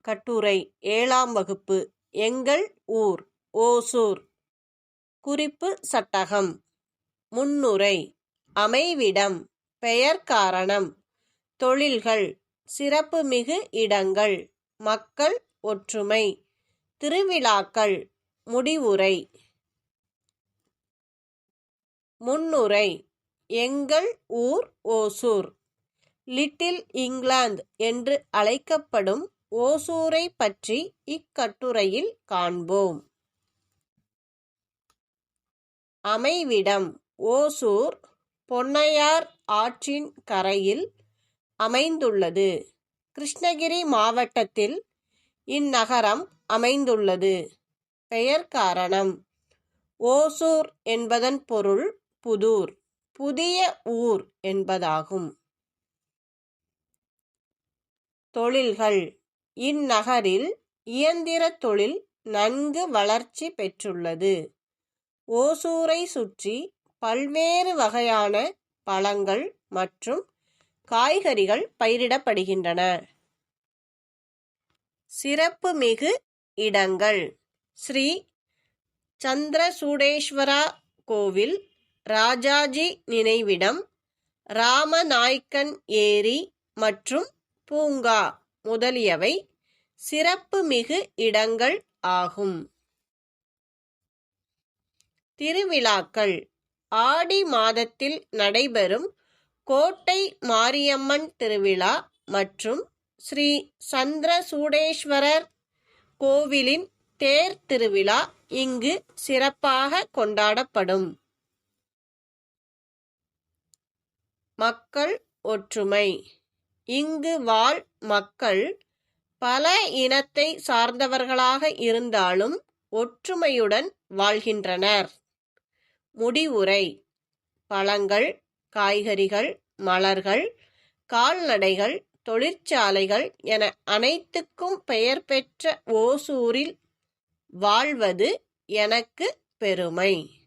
கட்டுரை ஏழாம் வகுப்பு எங்கள் ஊர் ஓசூர். குறிப்பு சட்டகம். முன்னுரை. அமைவிடம். பெயர் காரணம். தொழில்கள். சிறப்புமிகு இடங்கள். மக்கள் ஒற்றுமை. திருவிழாக்கள். முடிவுரை. முன்னுரை. எங்கள் ஊர் ஓசூர். லிட்டில் இங்கிலாந்து என்று அழைக்கப்படும் ஓசூரை பற்றி இக்கட்டுரையில் காண்போம். அமைவிடம் ஓசூர் பொன்னையார் ஆற்றின் கரையில் அமைந்துள்ளது. கிருஷ்ணகிரி மாவட்டத்தில் இந்நகரம் அமைந்துள்ளது. பெயர் காரணம் ஓசூர் என்பதன் பொருள் புதூர் புதிய ஊர் என்பதாகும். தொழில்கள் இந்நகரில் இயந்திர தொழில் நன்கு வளர்ச்சி பெற்றுள்ளது. ஓசூரை சுற்றி பல்வேறு வகையான பழங்கள் மற்றும் காய்கறிகள் பயிரிடப்படுகின்றன. சிறப்புமிகு இடங்கள். ஸ்ரீ சந்திரசூடேஸ்வரா கோவில் ராஜாஜி நினைவிடம் ராமநாய்க்கன் ஏரி மற்றும் பூங்கா. முதலியவை சிறப்புமிகு இடங்கள் ஆகும். திருவிழாக்கள். ஆடி மாதத்தில் நடைபெறும் கோட்டை மாரியம்மன் திருவிழா மற்றும் ஸ்ரீ சந்திர சூடேஸ்வரர் கோவிலின் தேர் திருவிழா இங்கு சிறப்பாக கொண்டாடப்படும். மக்கள் ஒற்றுமை. இங்கு வாழ் மக்கள் பல இனத்தை சார்ந்தவர்களாக இருந்தாலும் ஒற்றுமையுடன் வாழ்கின்றனர். முடிவுரை. பழங்கள் காய்கறிகள் மலர்கள் கால்நடைகள் தொழிற்சாலைகள் என அனைத்துக்கும் பெயர் பெற்ற ஓசூரில் வாழ்வது எனக்கு பெருமை.